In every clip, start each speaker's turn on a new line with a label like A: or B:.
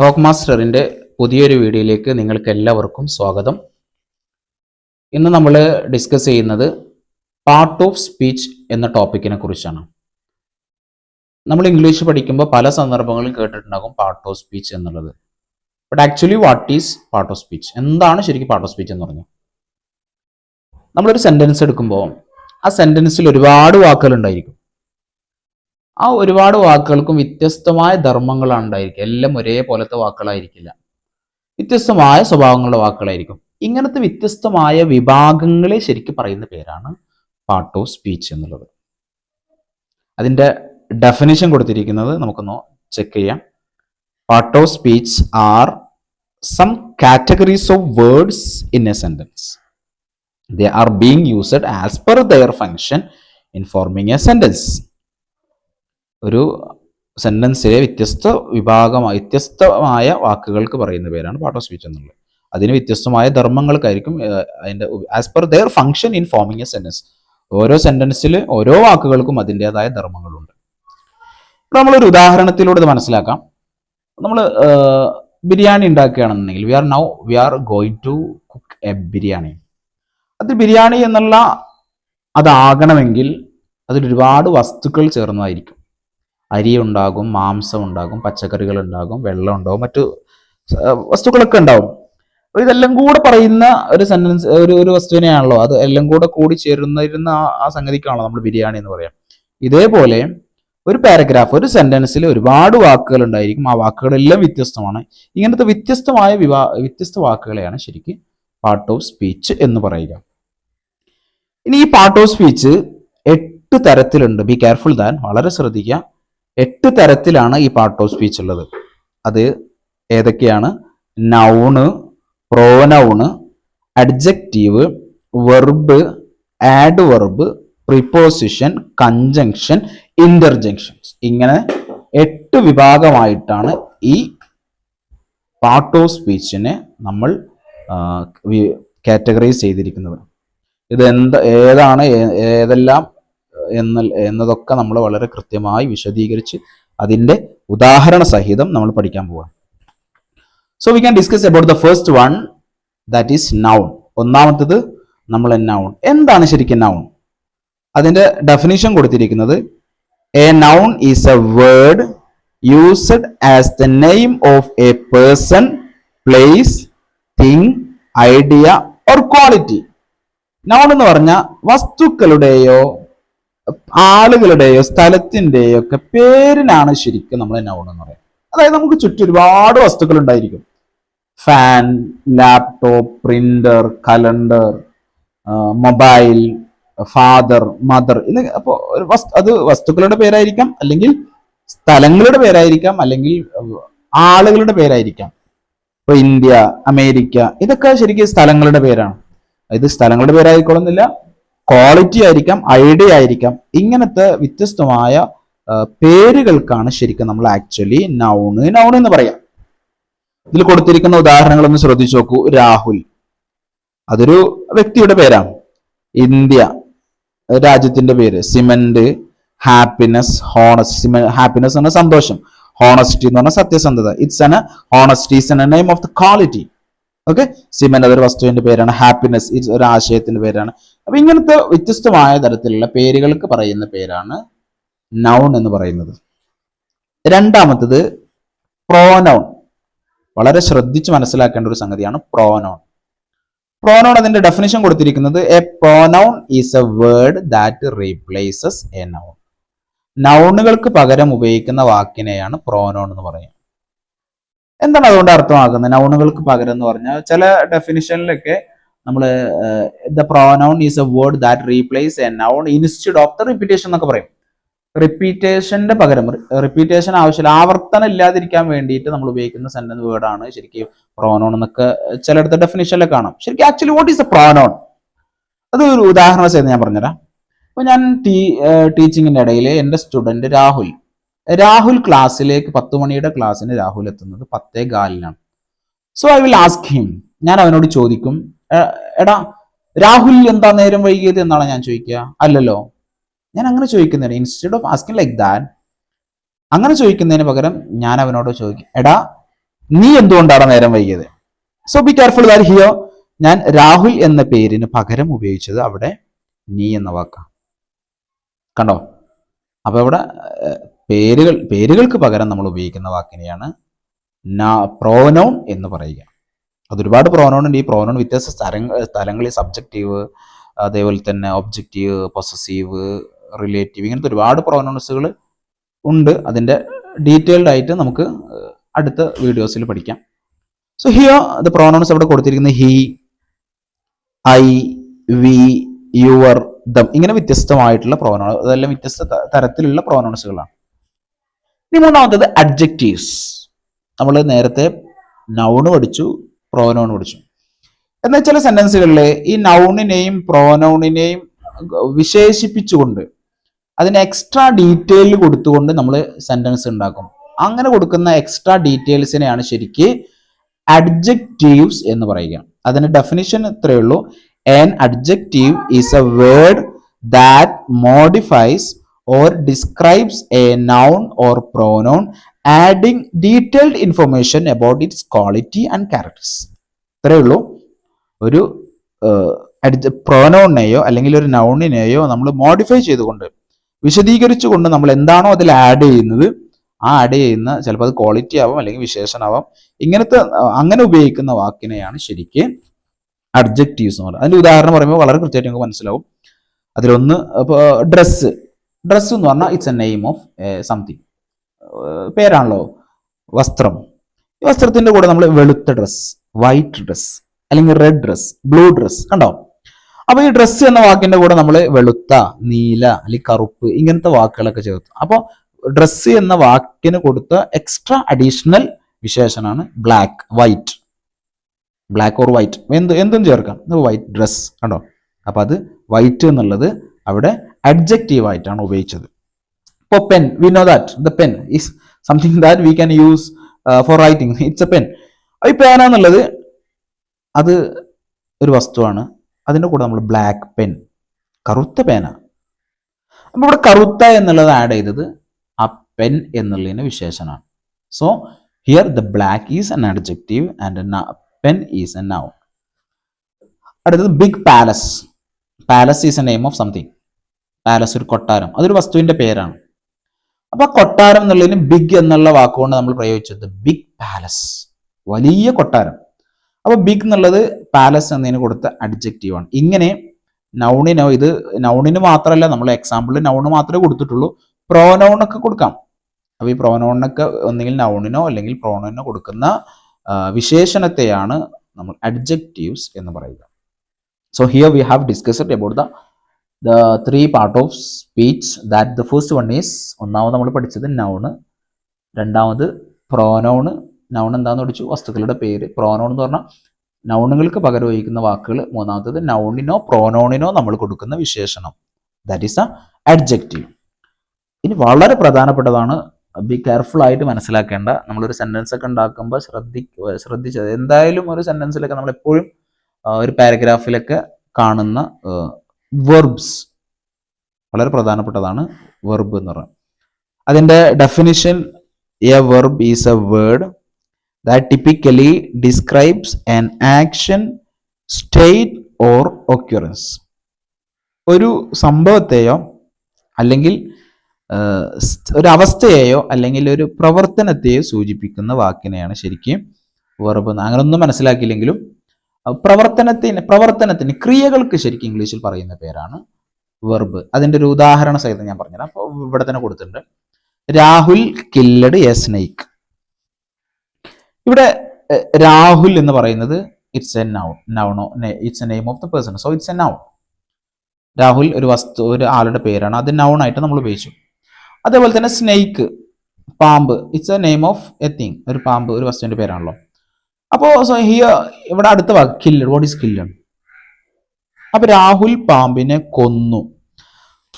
A: Talk മാസ്റ്ററിന്റെ പുതിയൊരു വീഡിയോയിലേക്ക് നിങ്ങൾക്ക് എല്ലാവർക്കും സ്വാഗതം. ഇന്ന് നമ്മൾ ഡിസ്കസ് ചെയ്യുന്നത് പാർട്ട് ഓഫ് സ്പീച്ച് എന്ന ടോപ്പിക്കിനെ കുറിച്ചാണ്. നമ്മൾ ഇംഗ്ലീഷ് പഠിക്കുമ്പോൾ പല സന്ദർഭങ്ങളിലും കേട്ടിട്ടുണ്ടാകും പാർട്ട് ഓഫ് സ്പീച്ച് എന്നുള്ളത്. But actually what is part of speech എന്താണ് ശരിക്കും പാർട്ട് ഓഫ് സ്പീച്ച് എന്ന് പറഞ്ഞു നമ്മളൊരു സെന്റൻസ് എടുക്കുമ്പോൾ ആ സെന്റൻസിൽ ഒരുപാട് വാക്കുകൾ ഉണ്ടായിരിക്കും. ആ ഒരുപാട് വാക്കുകൾക്കും വ്യത്യസ്തമായ ധർമ്മങ്ങളാണ് ഉണ്ടായിരിക്കുക. എല്ലാം ഒരേപോലത്തെ വാക്കുകളായിരിക്കില്ല. വ്യത്യസ്തമായ സ്വഭാവങ്ങളുടെ വാക്കുകളായിരിക്കും. ഇങ്ങനത്തെ വ്യത്യസ്തമായ വിഭാഗങ്ങളെ ശരിക്കും പറയുന്ന പേരാണ് പാർട്ട് ഓഫ് സ്പീച്ച് എന്നുള്ളത്. അതിന്റെ ഡെഫിനിഷൻ കൊടുത്തിരിക്കുന്നത് നമുക്കൊന്ന് ചെക്ക് ചെയ്യാം. Part of speech are some categories of words in a sentence they are being used as per their function in forming a sentence ഒരു സെന്റൻസിലെ വ്യത്യസ്ത വിഭാഗമായ വ്യത്യസ്തമായ വാക്കുകൾക്ക് പറയുന്ന പേരാണ് പാർട്ട് ഓഫ് സ്പീച്ച് എന്നുള്ളത്. അതിന് വ്യത്യസ്തമായ ധർമ്മങ്ങൾക്കായിരിക്കും അതിന്റെ as per their function in forming a sentence ഓരോ സെന്റൻസിൽ ഓരോ വാക്കുകൾക്കും അതിന്റെതായ ധർമ്മങ്ങളുണ്ട്. നമ്മളൊരു ഉദാഹരണത്തിലൂടെ ഇത് മനസ്സിലാക്കാം. നമ്മൾ biryani ഉണ്ടാക്കുകയാണെന്നുണ്ടെങ്കിൽ we are now we are going to cook a biryani അത് ബിരിയാണി എന്നുള്ള അതാകണമെങ്കിൽ അതിൽ ഒരുപാട് വസ്തുക്കൾ ചേർന്നതായിരിക്കും. അരി ഉണ്ടാകും മാംസം ഉണ്ടാകും പച്ചക്കറികൾ ഉണ്ടാകും വെള്ളം ഉണ്ടാകും മറ്റു വസ്തുക്കളൊക്കെ ഉണ്ടാവും. ഇതെല്ലാം കൂടെ പറയുന്ന ഒരു സെന്റൻസ് ഒരു ഒരു വസ്തുവിനെയാണല്ലോ. അത് എല്ലാം കൂടെ കൂടി ചേരുന്നിരുന്ന ആ ആ സംഗതിക്കാണല്ലോ നമ്മൾ ബിരിയാണി എന്ന് പറയാം. ഇതേപോലെ ഒരു പാരഗ്രാഫ് ഒരു സെന്റൻസിൽ ഒരുപാട് വാക്കുകൾ ഉണ്ടായിരിക്കും. ആ വാക്കുകളെല്ലാം വ്യത്യസ്തമാണ്. ഇങ്ങനത്തെ വ്യത്യസ്തമായ വിവാ വ്യത്യസ്ത വാക്കുകളെയാണ് ശരിക്കും പാർട്ട് ഓഫ് സ്പീച്ച് എന്ന് പറയുക. ഇനി ഈ പാർട്ട് ഓഫ് സ്പീച്ച് എട്ട് തരത്തിലുണ്ട്. ബി കെയർഫുൾ ദാൻ വളരെ ശ്രദ്ധിക്കുക. എട്ട് തരത്തിലാണ് ഈ പാർട്ട് ഓഫ് സ്പീച്ച് ഉള്ളത്. അത് ഏതൊക്കെയാണ്? Noun pronoun adjective verb adverb preposition conjunction interjections ഇങ്ങനെ എട്ട് വിഭാഗമായിട്ടാണ് ഈ പാർട്ട് ഓഫ് സ്പീച്ചിനെ നമ്മൾ കാറ്റഗറൈസ് ചെയ്തിരിക്കുന്നത്. ഇത് എന്താ ഏതാണ് ഏതെല്ലാം എന്ന എന്നതൊക്കെ നമ്മൾ വളരെ കൃത്യമായി വിശദീകരിച്ച് അതിന്റെ ഉദാഹരണ സഹിതം നമ്മൾ പഠിക്കാൻ പോവാം so we can discuss about the first one that is noun ഒന്നാമത്തത് നമ്മൾ നൗൺ എന്താണ് ശരിക്കും നൗൺ അതിന്റെ ഡെഫിനിഷൻ കൊടുത്തിരിക്കുന്നത് a noun is a word used as the name of a person place thing idea or quality noun എന്ന് പറഞ്ഞാൽ വസ്തുക്കളുടെയോ ആളുകളുടെയോ സ്ഥലത്തിന്റെയോ ഒക്കെ പേരിനാണ് ശരിക്കും നമ്മൾ നൗൺ എന്ന് പറയുന്നത്. അതായത് നമുക്ക് ചുറ്റും ഒരുപാട് വസ്തുക്കൾ ഉണ്ടായിരിക്കും. Fan laptop printer calendar mobile father mother ഇത് അപ്പോൾ അത് വസ്തുക്കളുടെ പേരായിരിക്കാം അല്ലെങ്കിൽ സ്ഥലങ്ങളുടെ പേരായിരിക്കാം അല്ലെങ്കിൽ ആളുകളുടെ പേരായിരിക്കാം. ഇപ്പൊ ഇന്ത്യ അമേരിക്ക ഇതൊക്കെ ശരിക്കും സ്ഥലങ്ങളുടെ പേരാണ്. ഇത് സ്ഥലങ്ങളുടെ പേരായിക്കൊള്ളുന്നില്ല. ക്വാളിറ്റി ആയിരിക്കാം ഐഡിയ ആയിരിക്കാം. ഇങ്ങനത്തെ വ്യത്യസ്തമായ പേരുകൾക്കാണ് ശരിക്കും നമ്മൾ ആക്ച്വലി നൗണ് നൗൺ എന്ന് പറയാം. ഇതിൽ കൊടുത്തിരിക്കുന്ന ഉദാഹരണങ്ങൾ ഒന്ന് ശ്രദ്ധിച്ചു നോക്കൂ. രാഹുൽ. അതൊരു വ്യക്തിയുടെ പേരാണ്. ഇന്ത്യ. രാജ്യത്തിന്റെ പേര്. സിമന്റ് ഹാപ്പിനെസ് ഹോണസ്റ്റ് ഹാപ്പിനെസ് എന്ന സന്തോഷം. ഹോണസ്റ്റി എന്ന് പറഞ്ഞാൽ സത്യസന്ധത. It's an honesty is an name of the quality okay cement അതൊരു വസ്തുവിന്റെ പേരാണ്. ഹാപ്പിനെസ് ഇറ്റ്സ് ഒരു ആശയത്തിന്റെ പേരാണ്. അപ്പൊ ഇങ്ങനത്തെ വ്യത്യസ്തമായ തരത്തിലുള്ള പേരുകൾക്ക് പറയുന്ന പേരാണ് നൗൺ എന്ന് പറയുന്നത്. രണ്ടാമത്തത് പ്രോനൗൺ വളരെ ശ്രദ്ധിച്ച് മനസ്സിലാക്കേണ്ട ഒരു സംഗതിയാണ് പ്രോനൗൺ പ്രോനൗൺ അതിന്റെ ഡെഫിനേഷൻ കൊടുത്തിരിക്കുന്നത് a pronoun is a word that replaces a noun നൗണുകൾക്ക് പകരം ഉപയോഗിക്കുന്ന വാക്കിനെയാണ് പ്രോനൗൺ എന്ന് പറയുന്നത് എന്താണ് അതുകൊണ്ട് അർത്ഥമാക്കുന്നത്? നൗണുകൾക്ക് പകരം എന്ന് പറഞ്ഞാൽ ചില ഡെഫിനിഷനിലൊക്കെ നമ്മൾ the pronoun is a word that replace a noun instead of the repetition എന്നൊക്കെ പറയും. റിപ്പീറ്റേഷന്റെ പകരം റിപ്പീറ്റേഷൻ ആവശ്യമില്ല ആവർത്തനം ഇല്ലാതിരിക്കാൻ വേണ്ടിയിട്ട് നമ്മൾ ഉപയോഗിക്കുന്ന സെന്റൻസ് വേർഡാണ് ശരിക്കും പ്രോനോൺ എന്നൊക്കെ ചിലയിടത്ത് ഡെഫിനിഷനിലൊക്കെ കാണാം. ശരിക്കും actually what is a pronoun അത് ഒരു ഉദാഹരണം ചെയ്ത് ഞാൻ പറഞ്ഞുതരാം. അപ്പൊ ഞാൻ ടീ ടീച്ചിങ്ങിന്റെ ഇടയിൽ എന്റെ സ്റ്റുഡന്റ് രാഹുൽ രാഹുൽ ക്ലാസ്സിലേക്ക് പത്ത് മണിയുടെ ക്ലാസ്സിന് രാഹുൽ എത്തുന്നത് പത്തേ കാലിനാണ്. So I will ask him ഞാൻ അവനോട് ചോദിക്കും എടാ രാഹുൽ എന്താ നേരം വൈകിയത് എന്നാണ് ഞാൻ ചോദിക്കുക. അല്ലല്ലോ. ഞാൻ അങ്ങനെ ചോദിക്കുന്നില്ല. Instead of asking like that അങ്ങനെ ചോദിക്കുന്നതിന് പകരം ഞാൻ അവനോട് ചോദിക്കും എടാ നീ എന്തുകൊണ്ടാണ് നേരം വൈകിയത്? So be careful that he ഞാൻ രാഹുൽ എന്ന പേരിന് പകരം ഉപയോഗിച്ചത് അവിടെ നീ എന്ന വാക്കാണ് കണ്ടോ? അപ്പൊ ഇവിടെ പേരുകൾ പേരുകൾക്ക് പകരം നമ്മൾ ഉപയോഗിക്കുന്ന വാക്കിനെയാണ് പ്രോനൗൺ എന്ന് പറയുക. അതൊരുപാട് പ്രോനോൺ ഉണ്ട്. ഈ പ്രോനൗൺ വ്യത്യസ്ത സ്ഥലങ്ങൾ സ്ഥലങ്ങളിൽ സബ്ജക്റ്റീവ് അതേപോലെ തന്നെ ഒബ്ജക്റ്റീവ് പൊസസീവ് റിലേറ്റീവ് ഇങ്ങനത്തെ ഒരുപാട് പ്രോനൗൺസുകൾ ഉണ്ട്. അതിന്റെ ഡീറ്റെയിൽഡ് ആയിട്ട് നമുക്ക് അടുത്ത വീഡിയോസിൽ പഠിക്കാം. സോ ഹിയോ ദ പ്രോനൗൺസ് അവിടെ കൊടുത്തിരിക്കുന്നത് he I we your them ഇങ്ങനെ വ്യത്യസ്തമായിട്ടുള്ള പ്രോനൗൺ അതെല്ലാം വ്യത്യസ്ത തരത്തിലുള്ള പ്രോനൗൺസുകളാണ് ഇനി മൂന്നാമത്തത് അഡ്ജക്റ്റീവ്സ് നമ്മൾ നേരത്തെ നൗണ് പഠിച്ചു പ്രോനൗൺ പഠിച്ചു. എന്നാൽ ചില സെന്റൻസുകളിൽ ഈ നൗണിനെയും പ്രോനൗണിനെയും വിശേഷിപ്പിച്ചുകൊണ്ട് അതിന് എക്സ്ട്രാ ഡീറ്റെയിൽ കൊടുത്തുകൊണ്ട് നമ്മൾ സെന്റൻസ് ഉണ്ടാക്കും. അങ്ങനെ കൊടുക്കുന്ന എക്സ്ട്രാ ഡീറ്റെയിൽസിനെയാണ് ശരിക്ക് അഡ്ജക്റ്റീവ്സ് എന്ന് പറയുക. അതിന് ഡെഫിനിഷൻ ഇത്രയേ ഉള്ളൂ. An adjective is a word that modifies or describes a noun or pronoun adding detailed information about its quality and characters. ഇത്രയേ ഉള്ളൂ. ഒരു പ്രോനൗണിനെയോ അല്ലെങ്കിൽ ഒരു നൗണിനെയോ നമ്മൾ മോഡിഫൈ ചെയ്തുകൊണ്ട് വിശദീകരിച്ചുകൊണ്ട് നമ്മൾ എന്താണോ അതിൽ ആഡ് ചെയ്യുന്നത് ആ ആഡ് ചെയ്യുന്ന ചിലപ്പോൾ അത് ക്വാളിറ്റി ആവാം അല്ലെങ്കിൽ വിശേഷണമാവാം. ഇങ്ങനത്തെ അങ്ങനെ ഉപയോഗിക്കുന്ന വാക്കിനെയാണ് ശരിക്ക് അഡ്ജക്റ്റീവ്സ് എന്ന് പറയുന്നത്. അതിന്റെ ഉദാഹരണം പറയുമ്പോൾ വളരെ കൃത്യമായിട്ട് നമുക്ക് മനസ്സിലാവും. അതിലൊന്ന് ഇപ്പോൾ ഡ്രസ്സ് ഡ്രസ്സ് എന്ന് പറഞ്ഞാൽ it's a name of something പേരാണല്ലോ വസ്ത്രം. ഈ വസ്ത്രത്തിന്റെ കൂടെ നമ്മൾ വെളുത്ത ഡ്രസ്സ് വൈറ്റ് ഡ്രസ്സ് അല്ലെങ്കിൽ റെഡ് ഡ്രസ്സ് ബ്ലൂ ഡ്രസ്സ് കണ്ടോ? അപ്പോൾ ഈ ഡ്രസ്സ് എന്ന വാക്കിന്റെ കൂടെ നമ്മൾ വെളുത്ത നീല അല്ലെങ്കിൽ കറുപ്പ് ഇങ്ങനത്തെ വാക്കുകളൊക്കെ ചേർത്തു. അപ്പോൾ ഡ്രസ്സ് എന്ന വാക്കിന് കൊടുത്ത extra additional വിശേഷനാണ് black white black or white എന്ത് എന്തും ചേർക്കാം. വൈറ്റ് ഡ്രസ് കണ്ടോ? അപ്പൊ അത് വൈറ്റ് എന്നുള്ളത് അവിടെ അഡ്ജക്റ്റീവ് ആയിട്ടാണ് ഉപയോഗിച്ചത്. ഇപ്പോൾ pen we know that the pen is something that we can use for writing it's a pen ഈ പേന എന്നുള്ളത് അത് ഒരു വസ്തുവാണ്. അതിന്റെ കൂടെ നമ്മൾ ബ്ലാക്ക് പെൻ കറുത്ത പേന അപ്പം ഇവിടെ കറുത്ത എന്നുള്ളത് ആഡ് ചെയ്തത് ആ പെൻ എന്നുള്ളതിന് വിശേഷനാണ്. So here the black is an adjective and pen is an noun അടുത്തത് big palace palace is a name of something palace ഒരു കൊട്ടാരം. അതൊരു വസ്തുവിന്റെ പേരാണ്. അപ്പൊ ആ കൊട്ടാരം എന്നുള്ളതിന് ബിഗ് എന്നുള്ള വാക്കുകൊണ്ട് നമ്മൾ പ്രയോഗിച്ചത് ബിഗ് പാലസ് വലിയ കൊട്ടാരം. അപ്പൊ ബിഗ് എന്നുള്ളത് പാലസ് എന്നതിന് കൊടുത്ത അഡ്ജക്റ്റീവാണ് ഇങ്ങനെ നൗണിനോ ഇത് നൗണിന് മാത്രമല്ല നമ്മൾ എക്സാമ്പിളിൽ നൗണ് മാത്രമേ കൊടുത്തിട്ടുള്ളൂ. പ്രോനൗണൊക്കെ കൊടുക്കാം. അപ്പൊ ഈ പ്രോനൗണിനൊക്കെ ഒന്നെങ്കിൽ നൗണിനോ അല്ലെങ്കിൽ പ്രോണോനോ കൊടുക്കുന്ന വിശേഷണത്തെയാണ് നമ്മൾ അഡ്ജക്റ്റീവ്സ് എന്ന് പറയുക. So here we have discussed about the the three part of speech that the first one is ഒന്നാമത് നമ്മൾ പഠിച്ചത് നൗണ് രണ്ടാമത് പ്രോനൗണ് നൗൺ എന്താന്ന് പഠിച്ചു? വസ്തുക്കളുടെ പേര്. പ്രോനൗൺ എന്ന് പറഞ്ഞാൽ നൗണുകൾക്ക് പകരം ഉപയോഗിക്കുന്ന വാക്കുകൾ. മൂന്നാമത്തത് നൗണിനോ പ്രോനൗണിനോ നമ്മൾ കൊടുക്കുന്ന വിശേഷണം. ദാറ്റ് ഈസ് എ അഡ്ജക്റ്റീവ് ഇനി വളരെ പ്രധാനപ്പെട്ടതാണ് ബി കെയർഫുൾ ആയിട്ട് മനസ്സിലാക്കേണ്ട. നമ്മളൊരു സെന്റൻസ് ഒക്കെ ഉണ്ടാക്കുമ്പോൾ ശ്രദ്ധി ശ്രദ്ധിച്ചത് എന്തായാലും ഒരു സെന്റൻസിലൊക്കെ നമ്മൾ എപ്പോഴും ഒരു പാരഗ്രാഫിലൊക്കെ കാണുന്ന വെർബ്സ് വളരെ പ്രധാനപ്പെട്ടതാണ് വെർബ് എന്ന് പറയുന്നത് അതിന്റെ definition a verb is a word that typically describes an action state or occurrence ഒരു സംഭവത്തെയോ അല്ലെങ്കിൽ ഒരു അവസ്ഥയെയോ അല്ലെങ്കിൽ ഒരു പ്രവർത്തനത്തെയോ സൂചിപ്പിക്കുന്ന വാക്കിനെയാണ് ശരിക്കും വെറുപ്പ് അങ്ങനെ ഒന്നും മനസ്സിലാക്കിയില്ലെങ്കിലും പ്രവർത്തനത്തിന് പ്രവർത്തനത്തിന് ക്രിയകൾക്ക് ശരിക്കും ഇംഗ്ലീഷിൽ പറയുന്ന പേരാണ് വെർബ് അതിന്റെ ഒരു ഉദാഹരണ സഹിതം ഞാൻ പറഞ്ഞുതരാം. അപ്പോൾ ഇവിടെ തന്നെ കൊടുത്തിട്ടുണ്ട്. Rahul killed a snake. ഇവിടെ രാഹുൽ എന്ന് പറയുന്നത് it's a noun നൗണോ it's a name of the person so it's a noun Rahul ഒരു വസ്തു ഒരു ആളുടെ പേരാണ്. അത് നൗൺ ആയിട്ട് നമ്മൾ ഉപയോഗിച്ചു. അതേപോലെ തന്നെ സ്നേക്ക് പാമ്പ്. It's a name of a thing ഒരു പാമ്പ് ഒരു വസ്തുവിന്റെ പേരാണല്ലോ. അപ്പോൾ സോ ഹിയ ഇവിടെ അടുത്ത വാക്ക് കില്ലഡ് വാട്ട് ഈസ് കില്ലഡ് അപ്പൊ രാഹുൽ പാമ്പിനെ കൊന്നു.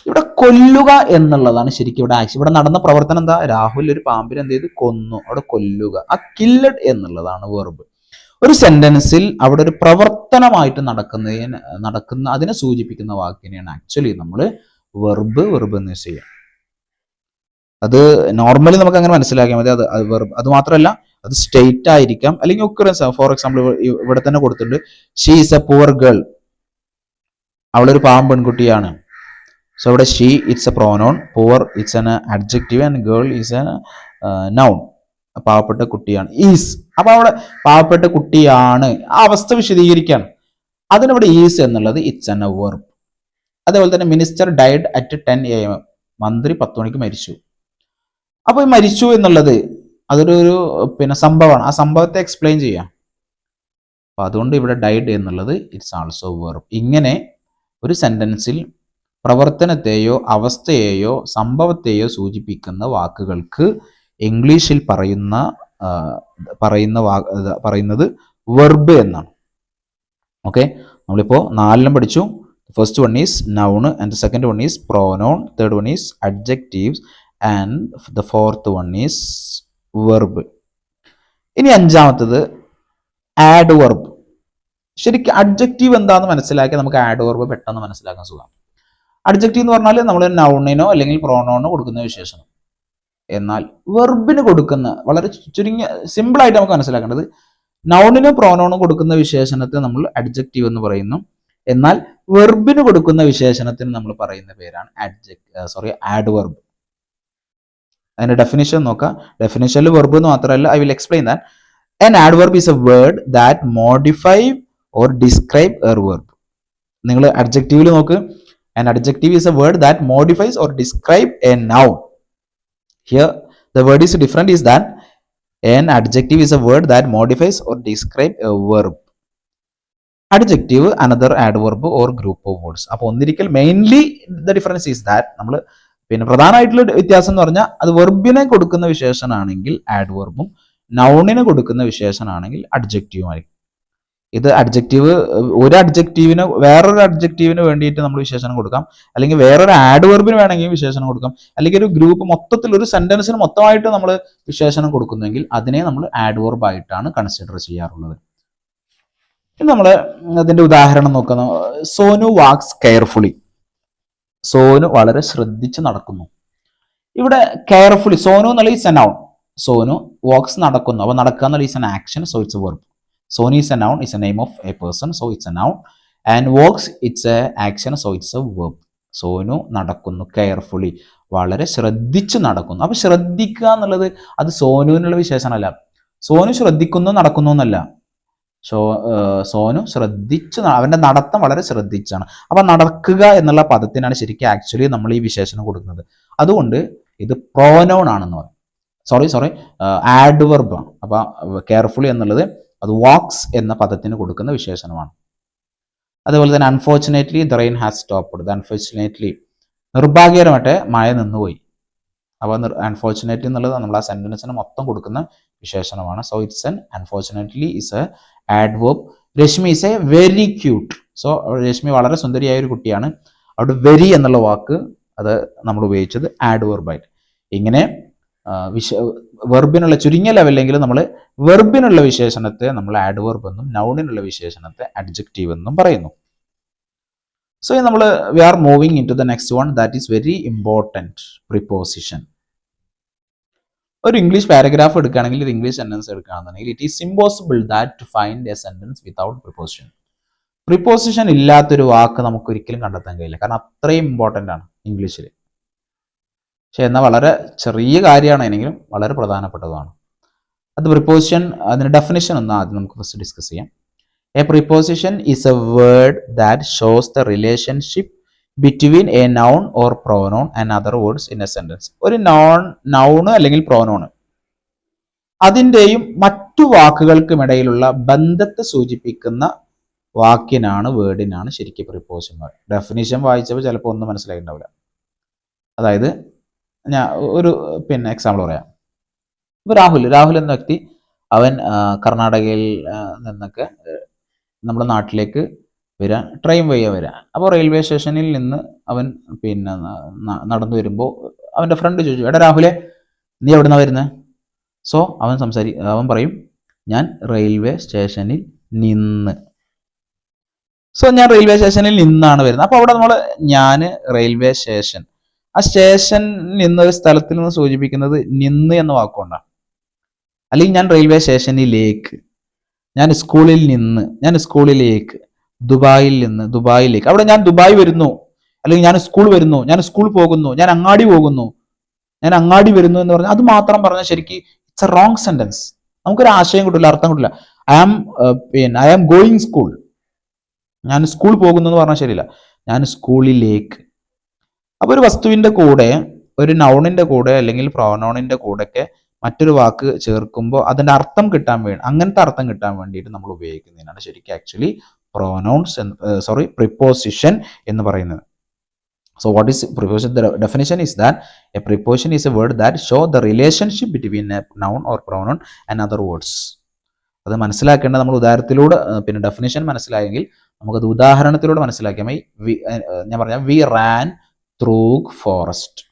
A: ഇവിടെ കൊല്ലുക എന്നുള്ളതാണ് ശരിക്കും ഇവിടെ ആക്ഷൻ. ഇവിടെ നടന്ന പ്രവർത്തനം എന്താ? രാഹുൽ ഒരു പാമ്പിനെ എന്ത് ചെയ്ത്? കൊന്നു. അവിടെ കൊല്ലുക. ആ കില്ലഡ് എന്നുള്ളതാണ് വെർബ് ഒരു സെന്റൻസിൽ അവിടെ ഒരു പ്രവർത്തനമായിട്ട് നടക്കുന്നതിന് നടക്കുന്ന അതിനെ സൂചിപ്പിക്കുന്ന വാക്കിനെയാണ് ആക്ച്വലി നമ്മൾ വെർബ് വെർബ് എന്ന് ചെയ്യുക. അത് നോർമലി നമുക്ക് അങ്ങനെ മനസ്സിലാക്കിയാൽ മതി. അത് അത് മാത്രമല്ല അത് സ്റ്റേറ്റ് ആയിരിക്കാം. അല്ലെങ്കിൽ ഒക്കറൻസ് ഫോർ എക്സാമ്പിൾ ഇവിടെ തന്നെ കൊടുത്തിട്ടുണ്ട്. She is a poor girl അവളൊരു പാവം പെൺകുട്ടിയാണ്. സോ ഇവിടെ she it's a pronoun poor it's an adjective and girl is a noun പാവപ്പെട്ട കുട്ടിയാണ്. ഈസ് അപ്പൊ അവിടെ പാവപ്പെട്ട കുട്ടിയാണ്. ആ അവസ്ഥ വിശദീകരിക്കുകയാണ് അതിനവിടെ ഈസ് എന്നുള്ളത് ഇറ്റ്സ് എൻ എ വെർബ് അതേപോലെ തന്നെ minister died at ten A M മന്ത്രി പത്ത് മണിക്ക് മരിച്ചു. അപ്പൊ ഈ മരിച്ചു എന്നുള്ളത് അതൊരു ഒരു പിന്നെ സംഭവമാണ്. ആ സംഭവത്തെ എക്സ്പ്ലെയിൻ ചെയ്യാം. അപ്പോൾ അതുകൊണ്ട് ഇവിടെ ഡൈഡ് എന്നുള്ളത് ഇറ്റ്സ് ആൾസോ വെർബ് ഇങ്ങനെ ഒരു സെന്റൻസിൽ പ്രവർത്തനത്തെയോ അവസ്ഥയെയോ സംഭവത്തെയോ സൂചിപ്പിക്കുന്ന വാക്കുകൾക്ക് ഇംഗ്ലീഷിൽ പറയുന്ന പറയുന്ന വാ പറയുന്നത് വെർബ് എന്നാണ്. ഓക്കെ നമ്മളിപ്പോൾ നാലിനും പഠിച്ചു. First one is noun and second one is pronoun third one is adjectives and the fourth one is verb ഇനി അഞ്ചാമത്തത് ആഡ് വെർബ് ശരിക്കും അഡ്ജക്റ്റീവ് എന്താണെന്ന് മനസ്സിലാക്കി നമുക്ക് ആഡ് വെർബ് പെട്ടെന്ന് മനസ്സിലാക്കാൻ സുഖം അഡ്ജക്റ്റീവ് എന്ന് പറഞ്ഞാൽ നമ്മൾ നൗണിനോ അല്ലെങ്കിൽ പ്രോണോണോ കൊടുക്കുന്ന വിശേഷണം. എന്നാൽ വെർബിന് കൊടുക്കുന്ന വളരെ ചുരുങ്ങിയ സിമ്പിൾ ആയിട്ട് നമുക്ക് മനസ്സിലാക്കേണ്ടത് നൗണിനും പ്രോനോണും കൊടുക്കുന്ന വിശേഷണത്തെ നമ്മൾ അഡ്ജക്റ്റീവ് എന്ന് പറയുന്നു. എന്നാൽ വെർബിന് കൊടുക്കുന്ന വിശേഷണത്തിന് നമ്മൾ പറയുന്ന പേരാണ് അഡ്ജക് സോറി ആഡ് വെർബ് അതിന്റെ ഡെഫിനിഷൻ നോക്കാം ഡെഫിനിഷനിൽ വെർബ് എന്ന് മാത്രമല്ല I will explain that an adverb is a word that modify or describe a verb നിങ്ങൾ അഡ്ജക്റ്റീവിൽ നോക്ക് an adjective is a word that modifies or describe a noun here the word is different is that an adjective is a word that modifies or describe a verb adjective another adverb or group of words അപ്പോൾ ഒന്നിരിക്കൽ mainly the difference is that നമ്മൾ പിന്നെ പ്രധാനമായിട്ടുള്ള വ്യത്യാസം എന്ന് പറഞ്ഞാൽ അത് വെർബിനെ കൊടുക്കുന്ന വിശേഷനാണെങ്കിൽ add വെർബും നൗണിന് കൊടുക്കുന്ന വിശേഷനാണെങ്കിൽ അഡ്ജക്റ്റീവുമായിരിക്കും ഇത് അഡ്ജക്റ്റീവ് ഒരു അഡ്ജക്റ്റീവിന് വേറൊരു അഡ്ജക്റ്റീവിന് വേണ്ടിയിട്ട് നമ്മൾ വിശേഷണം കൊടുക്കാം. അല്ലെങ്കിൽ വേറൊരു ആഡ് വെർബിന് വേണമെങ്കിൽ വിശേഷണം കൊടുക്കാം. അല്ലെങ്കിൽ ഒരു ഗ്രൂപ്പ് മൊത്തത്തിൽ ഒരു സെന്റൻസിന് മൊത്തമായിട്ട് നമ്മൾ വിശേഷണം കൊടുക്കുന്നെങ്കിൽ അതിനെ നമ്മൾ ആഡ് വെർബ് ആയിട്ടാണ് കൺസിഡർ ചെയ്യാറുള്ളത്. നമ്മൾ അതിന്റെ ഉദാഹരണം നോക്കാം. സോനു വാക്സ് കെയർഫുള്ളി സോനു വളരെ ശ്രദ്ധിച്ച് നടക്കുന്നു. ഇവിടെ കെയർഫുള്ളി സോനു എന്നുള്ള is a noun Sonu walks നടക്കുന്നു. അപ്പൊ നടക്കുക എന്നുള്ള is an action so it's verb Sonu is a noun is a name of a person so it's a noun and walks it's a action so it's a verb Sonu നടക്കുന്നു carefully വളരെ ശ്രദ്ധിച്ച് നടക്കുന്നു. അപ്പോൾ ശ്രദ്ധിക്കുക എന്നുള്ളത് അത് സോനുവിനുള്ള വിശേഷണമല്ല. സോനു ശ്രദ്ധിക്കുന്നു നടക്കുന്നു എന്നല്ല. സോ സോനു ശ്രദ്ധിച്ച് അവന്റെ നടത്തം വളരെ ശ്രദ്ധിച്ചാണ്. അപ്പം നടക്കുക എന്നുള്ള പദത്തിനാണ് ശരിക്കും ആക്ച്വലി നമ്മൾ ഈ വിശേഷണം കൊടുക്കുന്നത്. അതുകൊണ്ട് ഇത് പ്രോനൗൺ ആണെന്ന് പറയും. സോറി സോറി ആഡ് ആണ്. അപ്പം കെയർഫുള്ളി എന്നുള്ളത് അത് വാക്സ് എന്ന പദത്തിന് കൊടുക്കുന്ന വിശേഷണമാണ്. അതുപോലെ തന്നെ unfortunately the rain has stopped unfortunately നിർഭാഗ്യകരമായിട്ട് മഴ നിന്നുപോയി. അപ്പോൾ അൺഫോർച്ചുനേറ്റ്ലി എന്നുള്ളത് നമ്മൾ ആ സെന്റൻസിന് മൊത്തം കൊടുക്കുന്ന വിശേഷണമാണ്. So it's an unfortunately is a adverb Rashmi is a very cute so Rashmi വളരെ സുന്ദരിയായ ഒരു കുട്ടിയാണ്. അവിടെ വെരി എന്നുള്ള വാക്ക് അത് നമ്മൾ ഉപയോഗിച്ചത് ആഡ്വേർബായിട്ട് ഇങ്ങനെ വിശ വെർബിനുള്ള ചുരുങ്ങിയ ലെവലിലെങ്കിലും നമ്മൾ വെർബിനുള്ള വിശേഷണത്തെ നമ്മൾ ആഡ്വേർബ് എന്നും നൗണിനുള്ള വിശേഷണത്തെ അഡ്ജക്റ്റീവ് എന്നും പറയുന്നു. സോ നമ്മൾ we are moving in to the next one that is very important preposition ഒരു ഇംഗ്ലീഷ് പാരഗ്രാഫ് എടുക്കുകയാണെങ്കിൽ ഒരു ഇംഗ്ലീഷ് സെന്റൻസ് എടുക്കുകയാണെന്നുണ്ടെങ്കിൽ it is impossible that to find a sentence without preposition preposition ഇല്ലാത്തൊരു വാക്ക് നമുക്ക് ഒരിക്കലും കണ്ടെത്താൻ കഴിയില്ല. കാരണം അത്രയും ഇമ്പോർട്ടന്റ് ആണ് ഇംഗ്ലീഷിൽ പക്ഷെ എന്നാൽ വളരെ ചെറിയ കാര്യമാണ് കാര്യമാണെങ്കിലും വളരെ പ്രധാനപ്പെട്ടതുമാണ്. അത് പ്രിപ്പോസിഷൻ അതിന്റെ ഡെഫിനിഷൻ ഒന്ന് ആദ്യം നമുക്ക് ഫസ്റ്റ് ഡിസ്കസ് ചെയ്യാം. A preposition is a word that shows the relationship between a noun or pronoun and other words in a sentence ഒരു നോൺ നൗണ് അല്ലെങ്കിൽ പ്രോനോണ് അതിന്റെയും മറ്റു വാക്കുകൾക്കുമിടയിലുള്ള ബന്ധത്തെ സൂചിപ്പിക്കുന്ന വാക്കിനാണ് വേർഡിനാണ് ശരിക്കും പ്രിപ്പോസിഷൻ പറയുന്നത്. ഡെഫിനിഷൻ വായിച്ചപ്പോൾ ചിലപ്പോൾ ഒന്നും മനസ്സിലായിട്ടുണ്ടാവില്ല. അതായത് ഞാൻ ഒരു പിന്നെ എക്സാമ്പിൾ പറയാം. ഇപ്പോൾ രാഹുൽ രാഹുൽ എന്ന വ്യക്തി അവൻ കർണാടകയിൽ നിന്നൊക്കെ നമ്മുടെ നാട്ടിലേക്ക് വരിക ട്രെയിൻ വഴിയാണ് വരാം. അപ്പോൾ റെയിൽവേ സ്റ്റേഷനിൽ നിന്ന് അവൻ പിന്നെ നടന്നു വരുമ്പോൾ അവന്റെ ഫ്രണ്ട് ചോദിച്ചു എടാ രാഹുലെ നീ എവിടെ നിന്നാണ് വരുന്നത് സോ അവൻ സംസാരി അവൻ പറയും ഞാൻ റെയിൽവേ സ്റ്റേഷനിൽ നിന്ന്. സോ ഞാൻ റെയിൽവേ സ്റ്റേഷനിൽ നിന്നാണ് വരുന്നത്. അപ്പോൾ അവിടെ നമ്മൾ ഞാൻ റെയിൽവേ സ്റ്റേഷൻ ആ സ്റ്റേഷൻ നിന്നൊരു സ്ഥലത്തിൽ നിന്ന് സൂചിപ്പിക്കുന്നത് നിന്ന് എന്ന വാക്കുകൊണ്ടാണ്. അല്ലെങ്കിൽ ഞാൻ റെയിൽവേ സ്റ്റേഷനിലേക്ക് ഞാൻ സ്കൂളിൽ നിന്ന് ഞാൻ സ്കൂളിലേക്ക് ദുബായിൽ നിന്ന് ദുബായിലേക്ക്. അവിടെ ഞാൻ ദുബായ് വരുന്നു. അല്ലെങ്കിൽ ഞാൻ സ്കൂൾ വരുന്നു. ഞാൻ സ്കൂൾ പോകുന്നു. ഞാൻ അങ്ങാടി പോകുന്നു. ഞാൻ അങ്ങാടി വരുന്നു എന്ന് പറഞ്ഞാൽ അത് മാത്രം പറഞ്ഞാൽ ശരിക്ക് ഇറ്റ്സ് എ റോങ് സെന്റൻസ് നമുക്കൊരു ആശയം കിട്ടില്ല അർത്ഥം കിട്ടില്ല ഐ ആം പിന്നെ ഐ ആം ഗോയിങ് സ്കൂൾ ഞാൻ സ്കൂൾ പോകുന്നു എന്ന് പറഞ്ഞാൽ ശരിയില്ല. ഞാൻ സ്കൂളിലേക്ക് അപ്പൊ ഒരു വസ്തുവിന്റെ കൂടെ ഒരു നൗണിന്റെ കൂടെ അല്ലെങ്കിൽ പ്രോനൗണിന്റെ കൂടെയൊക്കെ മറ്റൊരു വാക്ക് ചേർക്കുമ്പോൾ അതിന്റെ അർത്ഥം കിട്ടാൻ വേണ്ടി അങ്ങനത്തെ അർത്ഥം കിട്ടാൻ വേണ്ടിയിട്ട് നമ്മൾ ഉപയോഗിക്കുന്നതിനാണ് ശരിക്കും ആക്ച്വലി പ്രോനൗൺസ് സോറി പ്രിപ്പോസിഷൻ എന്ന് പറയുന്നത്. So what is preposition? The definition that a preposition preposition a word that show the relationship between a noun or or and other words. അത് മനസ്സിലാക്കേണ്ട നമ്മൾ ഉദാഹരണത്തിലൂടെ പിന്നെ ഡെഫിനിഷൻ മനസ്സിലായെങ്കിൽ നമുക്കത് ഉദാഹരണത്തിലൂടെ മനസ്സിലാക്കിയാൽ മതി. വി- ഞാൻ പറഞ്ഞ വി റാൻ ത്രൂ ഫോറസ്റ്റ്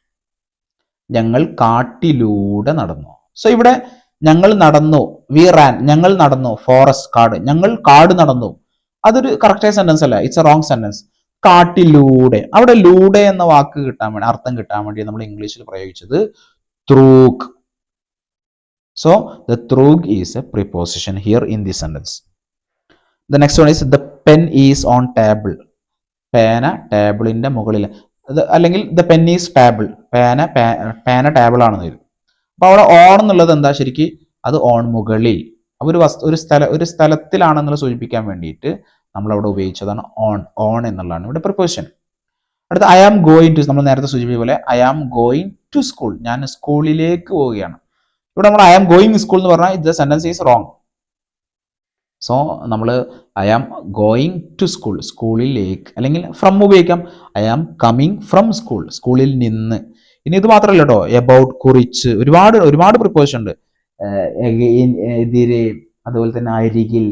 A: ഞങ്ങൾ കാട്ടിലൂടെ നടന്നു. സോ ഇവിടെ ഞങ്ങൾ നടന്നു. വി റാൻ ഞങ്ങൾ നടന്നു. ഫോറസ്റ്റ് കാട്. ഞങ്ങൾ കാട് നടന്നു. അതൊരു കറക്റ്റായ സെന്റൻസ് അല്ല. ഇറ്റ്സ് എ റോങ് സെന്റൻസ് കാട്ടിലൂടെ. അവിടെ ലൂടെ എന്ന വാക്ക് കിട്ടാൻ വേണ്ടി അർത്ഥം കിട്ടാൻ വേണ്ടി നമ്മൾ ഇംഗ്ലീഷിൽ പ്രയോഗിച്ചത് through. So the through is a preposition here in the sentence the next one is the pen is on table പേന ടേബിളിന്റെ മുകളിൽ. അല്ലെങ്കിൽ ദ പെൻ ഈസ് ടേബിൾ പേന പേന ടേബിൾ ആണെന്ന് വരും. അപ്പൊ അവിടെ ഓൺ എന്നുള്ളത് എന്താ ശരിക്ക്? അത് ഓൺ മുകളിൽ. ഒരു വസ്തു ഒരു സ്ഥല ഒരു സ്ഥലത്തിലാണെന്നുള്ളത് സൂചിപ്പിക്കാൻ വേണ്ടിയിട്ട് നമ്മൾ അവിടെ ഉപയോഗിച്ചതാണ് ഓൺ ഓൺ എന്നുള്ളതാണ് ഇവിടെ പ്രിപ്പോസിഷൻ അടുത്ത ഐ ആം ഗോയിങ് ടു നമ്മൾ നേരത്തെ സൂചിപ്പിച്ച പോലെ I am going to school ഞാൻ സ്കൂളിലേക്ക് പോവുകയാണ്. ഇവിടെ നമ്മൾ ഐ ആം ഗോയിങ് സ്കൂൾ എന്ന് പറഞ്ഞാൽ ഇത് സെന്റൻസ് ഈസ് റോങ് സോ നമ്മൾ I am going to school സ്കൂളിലേക്ക് അല്ലെങ്കിൽ ഫ്രം ഉപയോഗിക്കാം. I am coming from school സ്കൂളിൽ നിന്ന്. ഇനി ഇത് മാത്രമല്ല കേട്ടോ. എബൌട്ട് കുറിച്ച്. ഒരുപാട് ഒരുപാട് പ്രിപ്പോസിഷൻ ഉണ്ട്. എതിരെ അതുപോലെ തന്നെ അരികിൽ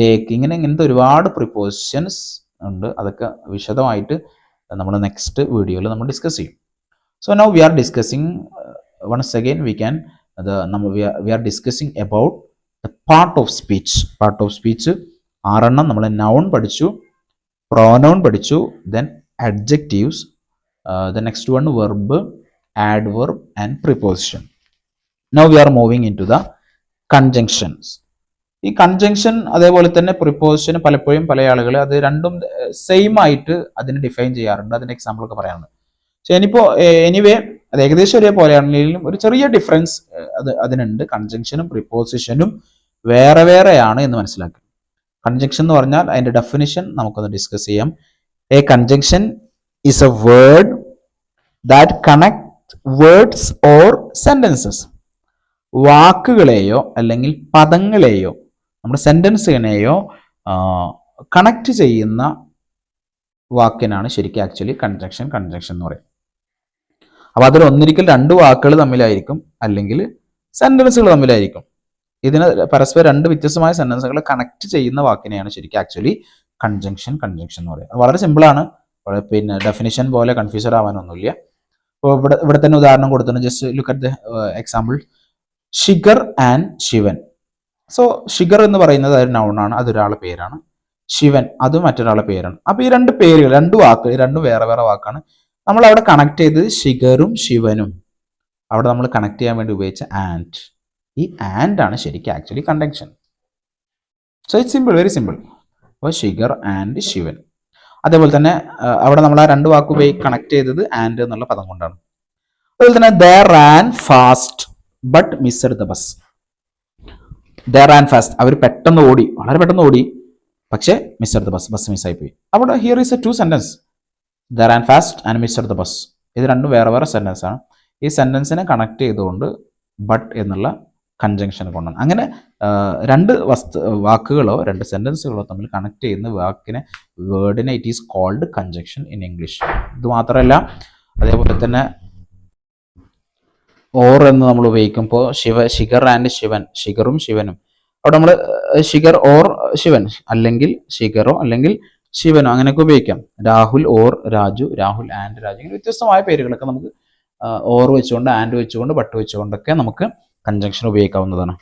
A: ലേക്ക് ഇങ്ങനെ ഇങ്ങനത്തെ ഒരുപാട് പ്രിപ്പോസിഷൻസ് ഉണ്ട്. അതൊക്കെ വിശദമായിട്ട് നമ്മൾ നെക്സ്റ്റ് വീഡിയോയിൽ നമ്മൾ ഡിസ്കസ് ചെയ്യും. So now we are discussing once again we can അത് നമ്മൾ we are discussing about the part of speech part of speech ആറെണ്ണം നമ്മൾ നൗൺ പഠിച്ചു പ്രോനൗൺ പഠിച്ചു then adjectives the next one verb adverb and preposition now we are moving into the conjunctions ഈ conjunction അതേപോലെ തന്നെ preposition പലപ്പോഴും പല ആളുകൾ അത് രണ്ടും സെയിം ആയിട്ട് അതിനെ ഡിഫൈൻ ചെയ്യാറുണ്ട്. അതിന്റെ എക്സാമ്പിൾ ഒക്കെ പറയാറുണ്ട്. പക്ഷെ ഇനിയിപ്പോൾ എനിവേ അത് ഏകദേശം ഒരേപോലെയാണെങ്കിലും ഒരു ചെറിയ ഡിഫറൻസ് അത് അതിനുണ്ട്. കൺജങ്ഷനും പ്രിപ്പോസിഷനും വേറെ വേറെയാണ് എന്ന് മനസ്സിലാക്കുക കൺജങ്ഷൻ എന്ന് പറഞ്ഞാൽ അതിന്റെ ഡെഫിനിഷൻ നമുക്കൊന്ന് ഡിസ്കസ് ചെയ്യാം. A conjunction is a word that connect words or sentences വാക്കുകളെയോ അല്ലെങ്കിൽ പദങ്ങളെയോ നമ്മുടെ സെന്റൻസിനെയോ കണക്റ്റ് ചെയ്യുന്ന വാക്കിനാണ് ശരിക്കും ആക്ച്വലി കൺജക്ഷൻ കൺജക്ഷൻ എന്ന് പറയും അപ്പോൾ അതിൽ ഒന്നിരിക്കൽ രണ്ട് വാക്കുകൾ തമ്മിലായിരിക്കും അല്ലെങ്കിൽ സെന്റൻസുകൾ തമ്മിലായിരിക്കും. ഇതിന് പരസ്പരം രണ്ട് വ്യത്യസ്തമായ സെന്റൻസുകൾ കണക്ട് ചെയ്യുന്ന വാക്കിനെയാണ് ശരിക്കും ആക്ച്വലി കൺജങ്ഷൻ കൺജങ്ഷൻ എന്ന് പറയുന്നത്. വളരെ സിമ്പിളാണ് പിന്നെ ഡെഫിനിഷൻ പോലെ കൺഫ്യൂസർ ആവാനൊന്നുമില്ല. അപ്പോൾ ഇവിടെ ഇവിടെ തന്നെ ഉദാഹരണം കൊടുത്തിട്ടുണ്ട്. Just look at the example Shikhar and Shivan so Shikhar എന്ന് പറയുന്നത് ഒരു നൗണാണ് അതൊരാളുടെ പേരാണ്. ശിവൻ അത് മറ്റൊരാളുടെ പേരാണ്. അപ്പൊ ഈ രണ്ട് പേരുകൾ രണ്ട് വാക്ക് രണ്ടും വേറെ വേറെ വാക്കാണ്. നമ്മൾ അവിടെ കണക്ട് ചെയ്ത് ഷിഗറും ശിവനും അവിടെ നമ്മൾ കണക്ട് ചെയ്യാൻ വേണ്ടി ഉപയോഗിച്ച ആൻഡ് ഈ ആൻഡ് ആണ് ശരിക്കും actually conjunction so it simple very simple അപ്പോൾ ഷിഗർ ആൻഡ് ശിവൻ അതേപോലെ തന്നെ അവിടെ നമ്മൾ ആ രണ്ട് വാക്ക് പോയി കണക്ട് ചെയ്തത് ആൻഡ് എന്നുള്ള പദം കൊണ്ടാണ്. അതുപോലെ തന്നെ there and fast but missed the bus the and fast അവർ പെട്ടെന്ന് ഓടി. വളരെ പെട്ടെന്ന് ഓടി. പക്ഷേ മിസ് ദ ബസ് ബസ് മിസ്സായി പോയി അവിടെ here is a two sentence there and fast and miss the bus ഇത് രണ്ടും വേറെ വേറെ സെന്റൻസ് ആണ്. ഈ സെന്റൻസിനെ കണക്ട് ചെയ്തുകൊണ്ട് ബട്ട് എന്നുള്ള കൺജങ്ഷൻ കൊണ്ടാണ് അങ്ങനെ രണ്ട് വസ്തു വാക്കുകളോ രണ്ട് സെന്റൻസുകളോ തമ്മിൽ കണക്ട് ചെയ്യുന്ന വാക്കിനെ വേർഡിനെ it is called conjunction in English ഇത് മാത്രമല്ല അതേപോലെ തന്നെ ഓർ എന്ന് നമ്മൾ ഉപയോഗിക്കുമ്പോൾ ശിവ ശിഖർ ആൻഡ് ശിവൻ ശിഖറും ശിവനും. അവിടെ നമ്മൾ ശിഖർ ഓർ ശിവൻ അല്ലെങ്കിൽ ശിഖറോ അല്ലെങ്കിൽ ശിവനോ അങ്ങനെയൊക്കെ ഉപയോഗിക്കാം. Rahul or Raju Rahul and Raju. ഇങ്ങനെ വ്യത്യസ്തമായ പേരുകളൊക്കെ നമുക്ക് ഓർ വെച്ചുകൊണ്ട് ആൻഡ് വെച്ചുകൊണ്ട് ബട്ട് വെച്ചുകൊണ്ടൊക്കെ നമുക്ക് കൺജങ്ഷൻ ഉപയോഗിക്കാവുന്നതാണ്.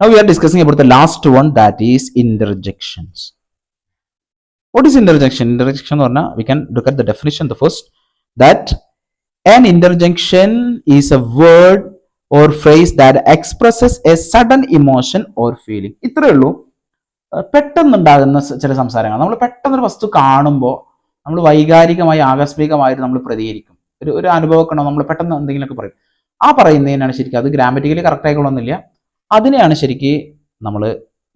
A: Now we are discussing about last one that is interjections. What is interjection? Interjection എന്ന് പറഞ്ഞാൽ we can look at the the first that an interjection is a word or phrase that expresses a sudden emotion or feeling. ഇത്രയേ ഉള്ളൂ. പെട്ടെന്നുണ്ടാകുന്ന ചില സംസാരങ്ങൾ. നമ്മൾ പെട്ടെന്നൊരു വസ്തു കാണുമ്പോൾ നമ്മൾ വൈകാരികമായി ആകസ്മികമായിട്ട് നമ്മൾ പ്രതികരിക്കും. ഒരു ഒരു അനുഭവക്കണോ നമ്മൾ പെട്ടെന്ന് എന്തെങ്കിലുമൊക്കെ പറയും. ആ പറയുന്നതിനാണ് ശരിക്കും അത് ഗ്രാമറ്റിക്കലി കറക്റ്റ് ആയിക്കൊള്ളണമെന്നില്ല. അതിനെയാണ് ശരിക്കും നമ്മൾ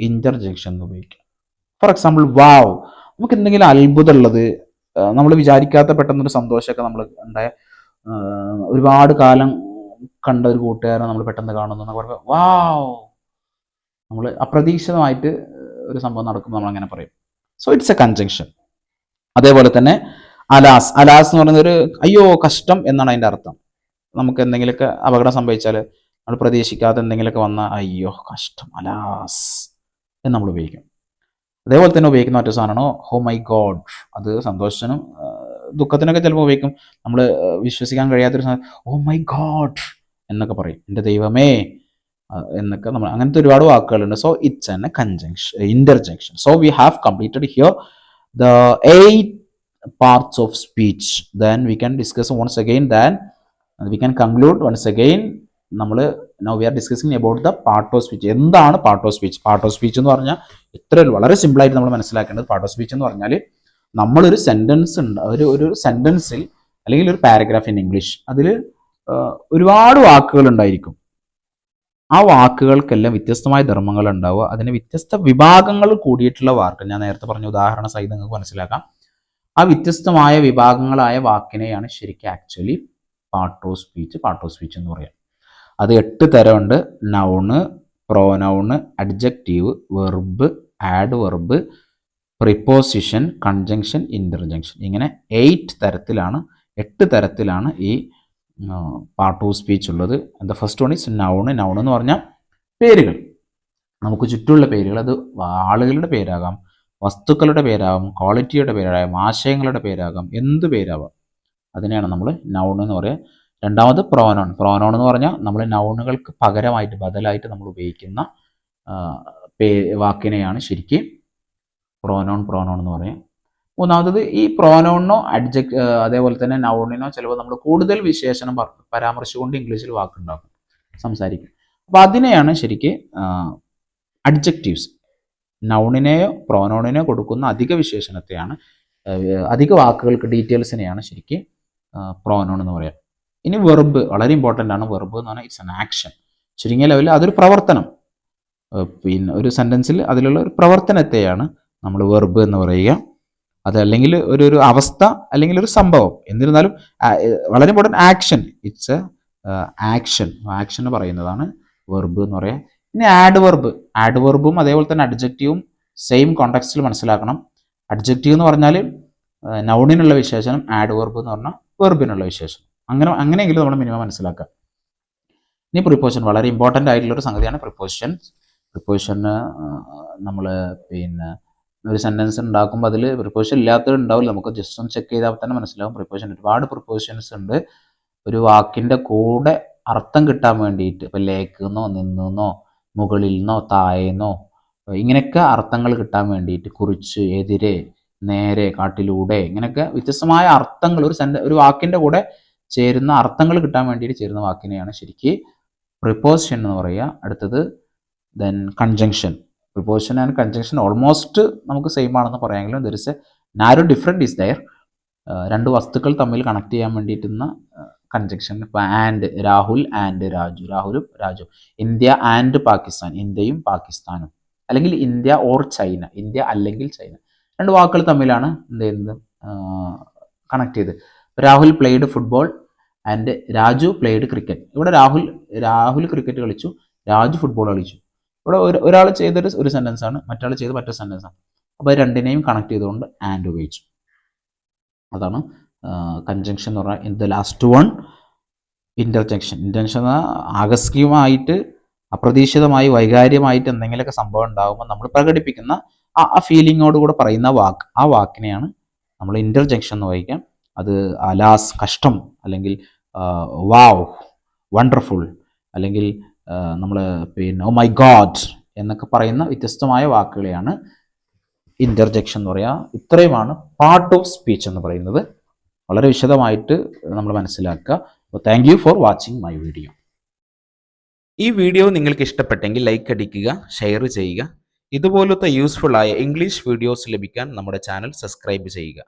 A: ഇന്റർജെക്ഷൻ എന്ന് ഉപയോഗിക്കുക. ഫോർ എക്സാമ്പിൾ വാവ് നമുക്ക് എന്തെങ്കിലും അത്ഭുതമുള്ളത് നമ്മൾ വിചാരിക്കാത്ത പെട്ടെന്നൊരു സന്തോഷമൊക്കെ നമ്മൾ ഉണ്ടായ ഒരുപാട് കാലം കണ്ട ഒരു കൂട്ടുകാരനെ നമ്മൾ പെട്ടെന്ന് കാണുന്നു എന്നൊക്കെ പറയുമ്പോൾ വാവ്! നമ്മൾ അപ്രതീക്ഷിതമായിട്ട് ഒരു സംഭവം നടക്കുമ്പോൾ നമ്മൾ അങ്ങനെ പറയും. സോ ഇറ്റ്സ് എ കൺജങ്ഷൻ അതേപോലെ തന്നെ അലാസ്. അലാസ് എന്ന് പറയുന്നത് ഒരു അയ്യോ കഷ്ടം എന്നാണ് അതിന്റെ അർത്ഥം. നമുക്ക് എന്തെങ്കിലുമൊക്കെ അപകടം സംഭവിച്ചാൽ നമ്മൾ പ്രതീക്ഷിക്കാതെ എന്തെങ്കിലുമൊക്കെ വന്നാൽ അയ്യോ കഷ്ടം അലാസ് എന്ന് നമ്മൾ ഉപയോഗിക്കും. അതേപോലെ തന്നെ ഉപയോഗിക്കുന്ന മറ്റൊരു സാധനമാണ്? ഹോ മൈ ഗോഡ് അത് സന്തോഷത്തിനും ദുഃഖത്തിനൊക്കെ ചിലപ്പോൾ ഉപയോഗിക്കും നമ്മൾ വിശ്വസിക്കാൻ കഴിയാത്തൊരു സാധനം ഓ മൈ ഗോഡ് എന്നൊക്കെ പറയും. എന്റെ ദൈവമേ എന്നൊക്കെ നമ്മൾ അങ്ങനത്തെ ഒരുപാട് വാക്കുകളുണ്ട്. So it's an conjunction interjunction so we have completed here the eight parts of speech then we can discuss once again then we can conclude once again നമ്മൾ now we are discussing about the part of speech എന്താണ് part of speech part of speech എന്ന് പറഞ്ഞാൽ ഇത്ര വളരെ സിമ്പിളായിട്ട് നമ്മൾ മനസ്സിലാക്കേണ്ടത് part of speech എന്ന് പറഞ്ഞാൽ നമ്മളൊരു സെന്റൻസ് ഉണ്ട്. ഒരു ഒരു സെന്റൻസിൽ അല്ലെങ്കിൽ ഒരു പാരഗ്രാഫ് ഇൻ ഇംഗ്ലീഷ് അതിൽ ഒരുപാട് വാക്കുകൾ ഉണ്ടായിരിക്കും. ആ വാക്കുകൾക്കെല്ലാം വ്യത്യസ്തമായ ധർമ്മങ്ങൾ ഉണ്ടാവുക. അതിന് വ്യത്യസ്ത വിഭാഗങ്ങൾ കൂടിയിട്ടുള്ള വാക്ക് ഞാൻ നേരത്തെ പറഞ്ഞ ഉദാഹരണ സഹിതം നിങ്ങൾക്ക് മനസ്സിലാക്കാം. ആ വ്യത്യസ്തമായ വിഭാഗങ്ങളായ വാക്കിനെയാണ് ശരിക്കും actually part of speech part of speech എന്ന് പറയാം. അത് എട്ട് തരമുണ്ട്. Noun pronoun adjective verb adverb preposition conjunction interjunction ഇങ്ങനെ എയ്റ്റ് തരത്തിലാണ് എട്ട് തരത്തിലാണ് ഈ പാർട്ട് ഓഫ് സ്പീച്ച് ഉള്ളത്. The first one is noun noun എന്ന് പറഞ്ഞാൽ പേരുകൾ. നമുക്ക് ചുറ്റുമുള്ള പേരുകൾ അത് ആളുകളുടെ പേരാകാം വസ്തുക്കളുടെ പേരാകാം ക്വാളിറ്റിയുടെ പേരാകാം ആശയങ്ങളുടെ പേരാകാം എന്ത് പേരാവാം. അതിനെയാണ് നമ്മൾ നൗൺ എന്ന് പറയുക രണ്ടാമത് പ്രോനോൺ പ്രോനോൺ എന്ന് പറഞ്ഞാൽ നമ്മൾ നൗണുകൾക്ക് പകരമായിട്ട് ബദലായിട്ട് നമ്മൾ ഉപയോഗിക്കുന്ന പേ വാക്കിനെയാണ് ശരിക്കും പ്രോനോൺ പ്രോനോൺ എന്ന് പറയും. മൂന്നാമത്തത് ഈ പ്രോനോണിനോ അഡ്ജക്ട് അതേപോലെ തന്നെ നൗണിനോ ചിലപ്പോൾ നമ്മൾ കൂടുതൽ വിശേഷണം പരാമർശിച്ചുകൊണ്ട് ഇംഗ്ലീഷിൽ വാക്കുണ്ടാക്കും. സംസാരിക്കും. അപ്പൊ അതിനെയാണ് ശരിക്ക് അഡ്ജക്റ്റീവ്സ് നൗണിനെയോ പ്രോനോണിനെയോ കൊടുക്കുന്ന അധിക വിശേഷണത്തെയാണ് അധിക വാക്കുകൾക്ക് ഡീറ്റെയിൽസിനെയാണ് ശരിക്ക് പ്രോനോൺ എന്ന് പറയാം. ഇനി വെർബ് വളരെ ഇമ്പോർട്ടന്റ് ആണ്. വെർബ് എന്ന് പറഞ്ഞാൽ ഇറ്റ്സ് എൻ ആക്ഷൻ ചുരുങ്ങിയ ലെവലിൽ അതൊരു പ്രവർത്തനം. പിന്നെ ഒരു സെന്റൻസിൽ അതിലുള്ള ഒരു പ്രവർത്തനത്തെയാണ് നമ്മൾ വെർബ് എന്ന് പറയുക. അതല്ലെങ്കിൽ ഒരു ഒരു അവസ്ഥ അല്ലെങ്കിൽ ഒരു സംഭവം. എന്നിരുന്നാലും വളരെ important action it's a action action പറയുന്നതാണ് വെർബ് എന്ന് പറയാം. പിന്നെ ആഡ് വെർബ് ആഡ് വെർബും അതേപോലെ തന്നെ അഡ്ജക്റ്റീവും സെയിം കോണ്ടക്സ്റ്റിൽ മനസ്സിലാക്കണം. അഡ്ജക്റ്റീവ് എന്ന് പറഞ്ഞാൽ നൗണിനുള്ള വിശേഷണം ആഡ് വെർബ് എന്ന് പറഞ്ഞാൽ വെർബിനുള്ള വിശേഷണം. അങ്ങനെ അങ്ങനെയെങ്കിലും നമ്മൾ മിനിമം മനസ്സിലാക്കുക. ഇനി പ്രിപ്പോസിഷൻ വളരെ ഇമ്പോർട്ടന്റ് ആയിട്ടുള്ളൊരു സംഗതിയാണ് പ്രിപ്പോസിഷൻ പ്രിപ്പോസിഷന് നമ്മൾ പിന്നെ ഒരു സെന്റൻസ് ഉണ്ടാക്കുമ്പോൾ അതിൽ പ്രിപ്പോസിഷൻ ഇല്ലാത്തത് ഉണ്ടാവില്ല. നമുക്ക് ജസ്റ്റ് ഒന്ന് ചെക്ക് ചെയ്താൽ തന്നെ മനസ്സിലാവും. പ്രിപ്പോസിഷൻ ഒരുപാട് പ്രിപ്പോസിഷൻസ് ഉണ്ട്. ഒരു വാക്കിന്റെ കൂടെ അർത്ഥം കിട്ടാൻ വേണ്ടിയിട്ട് ഇപ്പം ലേക്കെന്നോ നിന്നെന്നോ മുകളിൽ നിന്നോ താഴെന്നോ ഇങ്ങനെയൊക്കെ അർത്ഥങ്ങൾ കിട്ടാൻ വേണ്ടിയിട്ട് കുറിച്ച് എതിരെ നേരെ കാട്ടിലൂടെ ഇങ്ങനെയൊക്കെ വ്യത്യസ്തമായ അർത്ഥങ്ങൾ ഒരു സെന്റ ഒരു വാക്കിന്റെ കൂടെ ചേരുന്ന അർത്ഥങ്ങൾ കിട്ടാൻ വേണ്ടിയിട്ട് ചേരുന്ന വാക്കിനെയാണ് ശരിക്ക് പ്രിപ്പോസിഷൻ എന്ന് പറയുക. അടുത്തത് then conjunction preposition and conjunction almost നമുക്ക് സെയിം ആണെന്ന് പറയാമെങ്കിലും there is a narrow different is there രണ്ട് വസ്തുക്കൾ തമ്മിൽ കണക്ട് ചെയ്യാൻ വേണ്ടിയിട്ടുന്ന കൺജങ്ഷൻ ഇപ്പോൾ ആൻഡ് രാഹുൽ ആൻഡ് രാജു. രാഹുലും രാജു ഇന്ത്യ ആൻഡ് പാകിസ്ഥാൻ. ഇന്ത്യയും പാകിസ്ഥാനും. അല്ലെങ്കിൽ ഇന്ത്യ ഓർ ചൈന. ഇന്ത്യ അല്ലെങ്കിൽ ചൈന. രണ്ട് വാക്കുകൾ തമ്മിലാണ് എന്ത് ചെയ്യുന്നത്? കണക്ട് ചെയ്ത്. Rahul played football and Raju played cricket ഇവിടെ രാഹുൽ രാഹുൽ ക്രിക്കറ്റ് കളിച്ചു. രാജു ഫുട്ബോൾ കളിച്ചു. ഇവിടെ ഒരു ഒരാൾ ചെയ്തൊരു ഒരു സെന്റൻസ് ആണ് മറ്റാൾ ചെയ്ത് മറ്റൊരു സെന്റൻസ് ആണ്. അപ്പോൾ രണ്ടിനെയും കണക്ട് ചെയ്തുകൊണ്ട് ആൻഡ് ഉപയോഗിച്ചു. അതാണ് കൺജങ്ഷൻ എന്ന് പറഞ്ഞാൽ in the last one interjection interjunction ആകസ്മികമായിട്ട് അപ്രതീക്ഷിതമായി വൈകാര്യമായിട്ട് എന്തെങ്കിലുമൊക്കെ സംഭവം ഉണ്ടാകുമ്പോൾ നമ്മൾ പ്രകടിപ്പിക്കുന്ന ആ ആ ഫീലിങ്ങോട് കൂടെ പറയുന്ന വാക്ക്. ആ വാക്കിനെയാണ് നമ്മൾ ഇന്റർജെക്ഷൻ എന്ന് വായിക്കാം അത് അലാസ് കഷ്ടം അല്ലെങ്കിൽ വാവ് വണ്ടർഫുൾ അല്ലെങ്കിൽ നമ്മൾ പിന്നെ ഓ മൈ ഗാഡ് എന്നൊക്കെ പറയുന്ന വ്യത്യസ്തമായ വാക്കുകളെയാണ് ഇന്റർജെക്ഷൻ എന്ന് പറയുക ഇത്രയുമാണ് പാർട്ട് ഓഫ് സ്പീച്ച് എന്ന് പറയുന്നത്. വളരെ വിശദമായിട്ട് നമ്മൾ മനസ്സിലാക്കുക. അപ്പോൾ thank you for watching my video ഈ വീഡിയോ നിങ്ങൾക്ക് ഇഷ്ടപ്പെട്ടെങ്കിൽ ലൈക്ക് അടിക്കുക ഷെയർ ചെയ്യുക. ഇതുപോലത്തെ യൂസ്ഫുൾ ആയ ഇംഗ്ലീഷ് വീഡിയോസ് ലഭിക്കാൻ നമ്മുടെ ചാനൽ സബ്സ്ക്രൈബ് ചെയ്യുക.